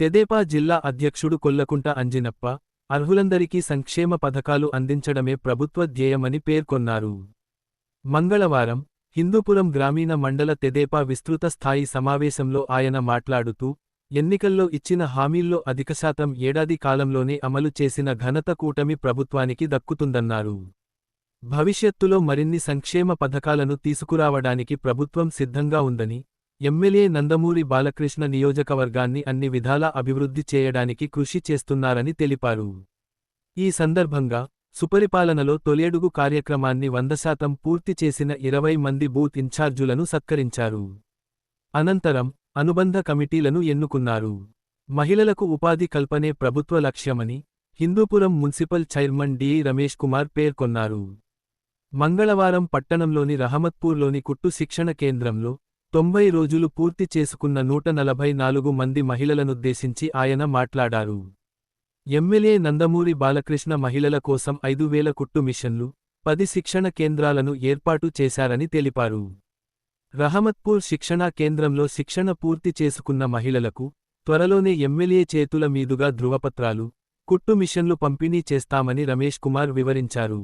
తెదేపా జిల్లా అధ్యక్షుడు కొల్లకుంట అంజినప్ప అర్హులందరికీ సంక్షేమ పథకాలు అందించడమే ప్రభుత్వ ధ్యేయమని పేర్కొన్నారు. మంగళవారం హిందూపురం గ్రామీణ మండల తెదేపా విస్తృత స్థాయి సమావేశంలో ఆయన మాట్లాడుతూ ఎన్నికల్లో ఇచ్చిన హామీల్లో అధిక శాతం ఏడాది కాలంలోనే అమలు చేసిన ఘనత కూటమి ప్రభుత్వానికి దక్కుతుందన్నారు. భవిష్యత్తులో మరిన్ని సంక్షేమ పథకాలను తీసుకురావడానికి ప్రభుత్వం సిద్ధంగా ఉందని ఎమ్మెల్యే నందమూరి బాలకృష్ణ నియోజకవర్గాన్ని అన్ని విధాలా అభివృద్ధి చేయడానికి కృషి చేస్తున్నారని తెలిపారు. ఈ సందర్భంగా సుపరిపాలనలో తొలియడుగు కార్యక్రమాన్ని వంద శాతం పూర్తి చేసిన ఇరవై మంది బూత్ ఇన్ఛార్జులను సత్కరించారు. అనంతరం అనుబంధ కమిటీలను ఎన్నుకున్నారు. మహిళలకు ఉపాధి కల్పనే ప్రభుత్వ లక్ష్యమని Hindupur municipal chairman D Ramesh Kumar పేర్కొన్నారు. మంగళవారం పట్టణంలోని రహమత్పూర్లోని కుట్టు శిక్షణ కేంద్రంలో తొంభై రోజులు పూర్తి చేసుకున్న నూట నలభై నాలుగు మంది మహిళలనుద్దేశించి ఆయన మాట్లాడారు. ఎమ్మెల్యే నందమూరి బాలకృష్ణ మహిళల కోసం ఐదు వేల కుట్టు మిషన్లు పది శిక్షణ కేంద్రాలను ఏర్పాటు చేశారని తెలిపారు. రహమత్పూర్ శిక్షణా కేంద్రంలో శిక్షణ పూర్తి చేసుకున్న మహిళలకు త్వరలోనే ఎమ్మెల్యే చేతుల మీదుగా ధృవపత్రాలు కుట్టు మిషన్లు పంపిణీ చేస్తామని రమేష్ కుమార్ వివరించారు.